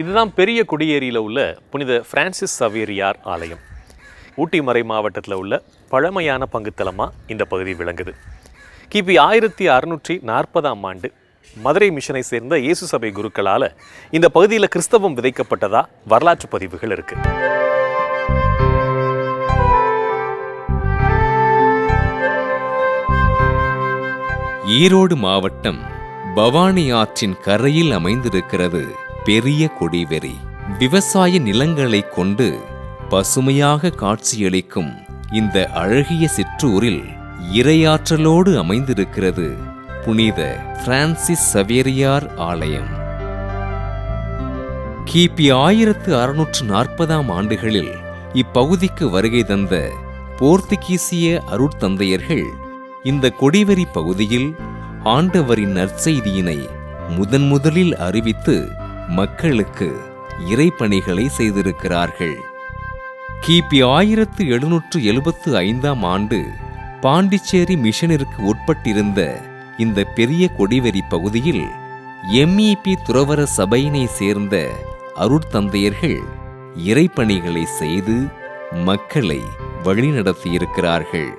இதுதான் பெரிய குடியேரியில் உள்ள புனித பிரான்சிஸ் சவேரியார் ஆலயம். ஊட்டி மறை மாவட்டத்தில் உள்ள பழமையான பங்குத்தலமாக இந்த பகுதி விளங்குது. கிபி ஆயிரத்தி அறுநூற்றி நாற்பதாம் ஆண்டு மதுரை மிஷனை சேர்ந்த இயேசு சபை குருக்களால் இந்த பகுதியில் கிறிஸ்தவம் விதைக்கப்பட்டதா வரலாற்று பதிவுகள் இருக்கு. ஈரோடு மாவட்டம் பவானி ஆற்றின் கரையில் அமைந்திருக்கிறது பெரிய கொடிவெறி. விவசாய நிலங்களை கொண்டு பசுமையாக காட்சியளிக்கும் இந்த அழகிய சிற்றூரில் இரையாற்றலோடு அமைந்திருக்கிறது புனித பிரான்சிஸ் சவேரியார் ஆலயம். கிபி ஆயிரத்து அறுநூற்று நாற்பதாம் ஆண்டுகளில் இப்பகுதிக்கு வருகை தந்த போர்த்துகீசிய அருட்தந்தையர்கள் இந்த கொடிவெறி பகுதியில் ஆண்டவரின் நற்செய்தியினை முதன் முதலில் அறிவித்து மக்களுக்கு இறைப்பணிகளை செய்திருக்கிறார்கள். கிபி ஆயிரத்து எழுநூற்று எழுபத்து ஐந்தாம் ஆண்டு பாண்டிச்சேரி மிஷனிற்கு உட்பட்டிருந்த இந்த பெரிய கொடிவெறி பகுதியில் எம்இபி துறவர சபையினை சேர்ந்த அருட்தந்தையர்கள் இறைப்பணிகளை செய்து மக்களை வழிநடத்தியிருக்கிறார்கள்.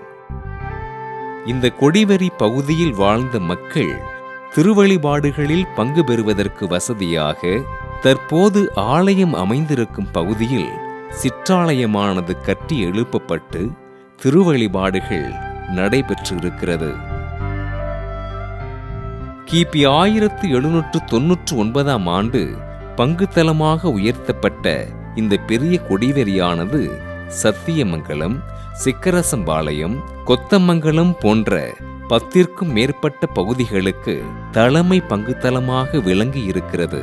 இந்த கொடிவெறி பகுதியில் வாழ்ந்த மக்கள் திருவழிபாடுகளில் பங்கு பெறுவதற்கு வசதியாக தற்போது ஆலயம் அமைந்திருக்கும் பகுதியில் சிற்றாலயமானது கட்டி எழுப்பப்பட்டு திருவழிபாடுகள் நடைபெற்றிருக்கிறது. கிபி ஆயிரத்து எழுநூற்று தொன்னூற்று ஒன்பதாம் ஆண்டு பங்குத்தலமாக உயர்த்தப்பட்ட இந்த பெரிய கொடிவெறியானது சத்தியமங்கலம் சிக்கரசம்பாளையம் கொத்தமங்கலம் போன்ற பத்திற்கும் மேற்பட்ட பகுதிகளுக்கு தலைமை பங்குத்தலமாக விளங்கி இருக்கிறது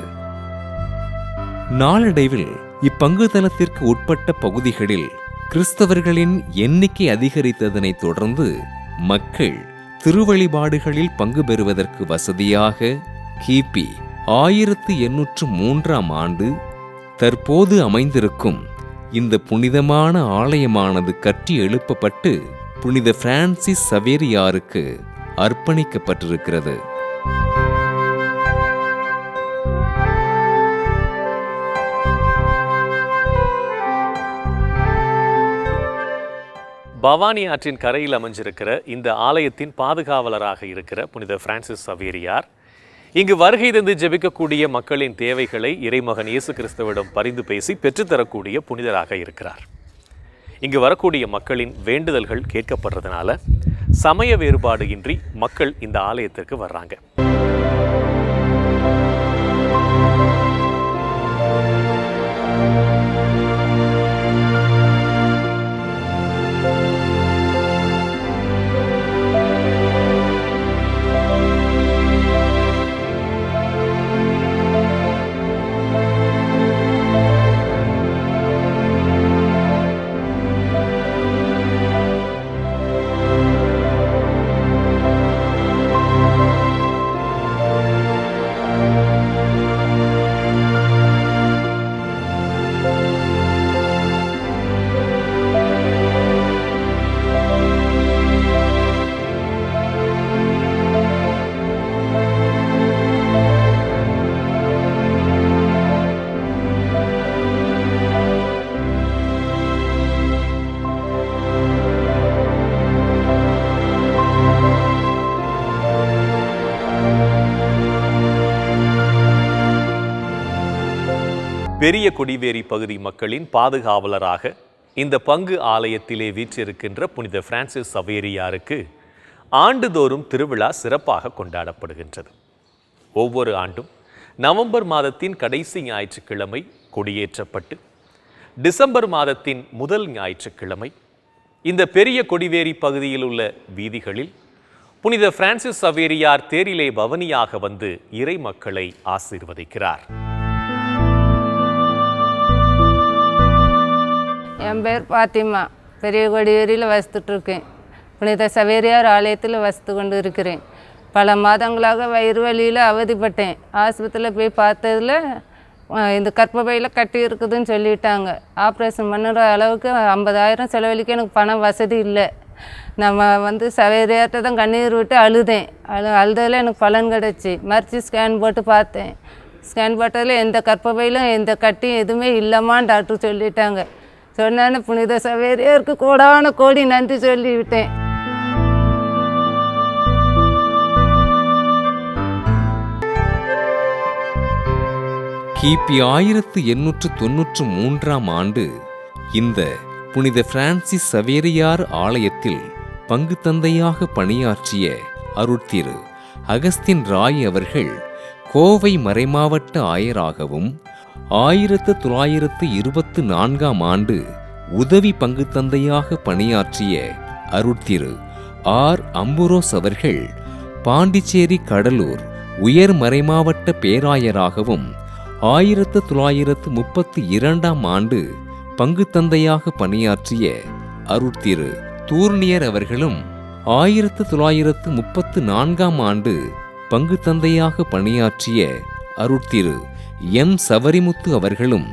நாளடைவில் இப்பங்குத்தளத்திற்கு உட்பட்ட பகுதிகளில் கிறிஸ்தவர்களின் எண்ணிக்கை அதிகரித்ததனைத் தொடர்ந்து மக்கள் திருவழிபாடுகளில் பங்கு பெறுவதற்கு வசதியாக கிபி ஆயிரத்து எண்ணூற்று மூன்றாம் ஆண்டு தற்போது அமைந்திருக்கும் இந்த புனிதமான ஆலயமானது கட்டி எழுப்பப்பட்டு புனித பிரான்சிஸ் சவேரியாருக்கு அர்ப்பணிக்கப்பட்டிருக்கிறது. பவானி ஆற்றின் கரையில் அமைஞ்சிருக்கிற இந்த ஆலயத்தின் பாதுகாவலராக இருக்கிற புனித பிரான்சிஸ் சவேரியார் இங்கு வருகை தந்து ஜெபிக்கக்கூடிய மக்களின் தேவைகளை இறைமகன் இயேசு கிறிஸ்துவிடம் பரிந்து பேசி பெற்றுத்தரக்கூடிய புனிதராக இருக்கிறார். இங்கு வரக்கூடிய மக்களின் வேண்டுதல்கள் கேட்கப்படுறதுனால சமய வேறுபாடு இன்றி மக்கள் இந்த ஆலயத்திற்கு வர்றாங்க. பெரிய கொடிவேரி பகுதி மக்களின் பாதுகாவலராக இந்த பங்கு ஆலயத்திலே வீற்றிருக்கின்ற புனித பிரான்சிஸ் சவேரியாருக்கு ஆண்டுதோறும் திருவிழா சிறப்பாக கொண்டாடப்படுகின்றது. ஒவ்வொரு ஆண்டும் நவம்பர் மாதத்தின் கடைசி ஞாயிற்றுக்கிழமை கொடியேற்றப்பட்டு டிசம்பர் மாதத்தின் முதல் ஞாயிற்றுக்கிழமை இந்த பெரிய கொடிவேரி பகுதியில் உள்ள வீதிகளில் புனித பிரான்சிஸ் சவேரியார் தேரிலே பவனியாக வந்து இறை மக்களை ஆசீர்வதிக்கிறார். என் பேர் பாத்திமா. பெரிய கொடிவேரியில் வசித்துட்ருக்கேன் புனித சவேரியார் ஆலயத்தில் வசித்து கொண்டு இருக்கிறேன் பல மாதங்களாக வயிறு வலியில் அவதிப்பட்டேன். ஆஸ்பத்திரியில் போய் பார்த்ததில் இந்த கற்பபையில் கட்டி இருக்குதுன்னு சொல்லிட்டாங்க. ஆப்ரேஷன் பண்ணுற அளவுக்கு ஐம்பதாயிரம் செலவழிக்க எனக்கு பணம் வசதி இல்லை. நம்ம வந்து சவேரியார்கிட்ட தான் கண்ணீர் விட்டு அழுதேன். அழு அழுததில் எனக்கு பலன் கிடச்சி. மறித்து ஸ்கேன் போட்டு பார்த்தேன். ஸ்கேன் போட்டதில் எந்த கற்பப்பையிலும் எந்த கட்டியும் எதுவுமே இல்லைம்மான்னு டாக்டர் சொல்லிட்டாங்க. சொன்னான புனித சவேரியருக்கு கோடான கோடி நன்றி சொல்லிவிட்டேன். கிபி ஆயிரத்து எண்ணூற்று தொன்னூற்று மூன்றாம் ஆண்டு இந்த புனித பிரான்சிஸ் சவேரியார் ஆலயத்தில் பங்கு தந்தையாக பணியாற்றிய அருட்திரு அகஸ்தின் ராய் அவர்கள் கோவை மறைமாவட்ட ஆயராகவும் ஆயிரத்து தொள்ளாயிரத்து இருபத்து நான்காம் ஆண்டு உதவி பங்கு தந்தையாக பணியாற்றிய அருட்திரு ஆர். அம்புரோஸ் அவர்கள் பாண்டிச்சேரி கடலூர் உயர் மறைமாவட்ட பேராயராகவும் ஆயிரத்து தொள்ளாயிரத்து முப்பத்தி இரண்டாம் ஆண்டு பங்கு தந்தையாக பணியாற்றிய அருட்திரு தூர்னியர் அவர்களும் ஆயிரத்து தொள்ளாயிரத்து முப்பத்து நான்காம் ஆண்டு பங்கு தந்தையாக பணியாற்றிய அருட்திரு எம். சவரிமுத்து அவர்களும்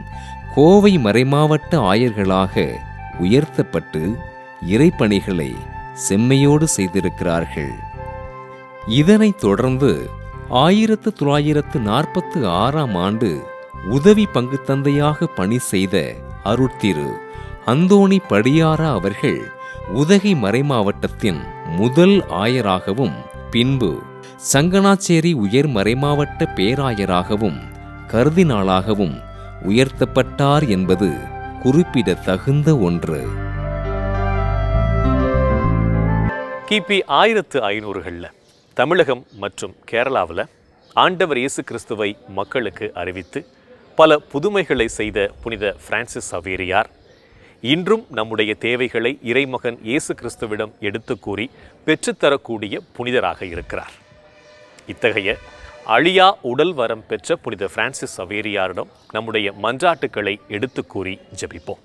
கோவை மறைமாவட்ட ஆயர்களாக உயர்த்தப்பட்டு இறைப்பணிகளை செம்மையோடு செய்திருக்கிறார்கள். இதனைத் தொடர்ந்து ஆயிரத்து தொள்ளாயிரத்து நாற்பத்து ஆறாம் ஆண்டு உதவி பங்கு தந்தையாக பணி செய்த அருட்திரு அந்தோணி படியாரா அவர்கள் உதகை மறைமாவட்டத்தின் முதல் ஆயராகவும் பின்பு சங்கனாச்சேரி உயர் மறைமாவட்ட பேராயராகவும் கருதினாளாகவும் உயர்த்தப்பட்டார் என்பது குறிப்பிடத்தகுந்த ஒன்று. கிபி ஆயிரத்து ஐநூறுகளில் தமிழகம் மற்றும் கேரளாவில் ஆண்டவர் இயேசு கிறிஸ்துவை மக்களுக்கு அறிவித்து பல புதுமைகளை செய்த புனித பிரான்சிஸ் சவேரியார் இன்றும் நம்முடைய தேவைகளை இறைமகன் இயேசு கிறிஸ்துவிடம் எடுத்து கூறி பெற்றுத்தரக்கூடிய புனிதராக இருக்கிறார். இத்தகைய அழியா உடல் வரம் பெற்ற புனித பிரான்சிஸ் சவேரியாரிடம் நம்முடைய மன்றாட்டுக்களை எடுத்து கூறி ஜெபிப்போம்.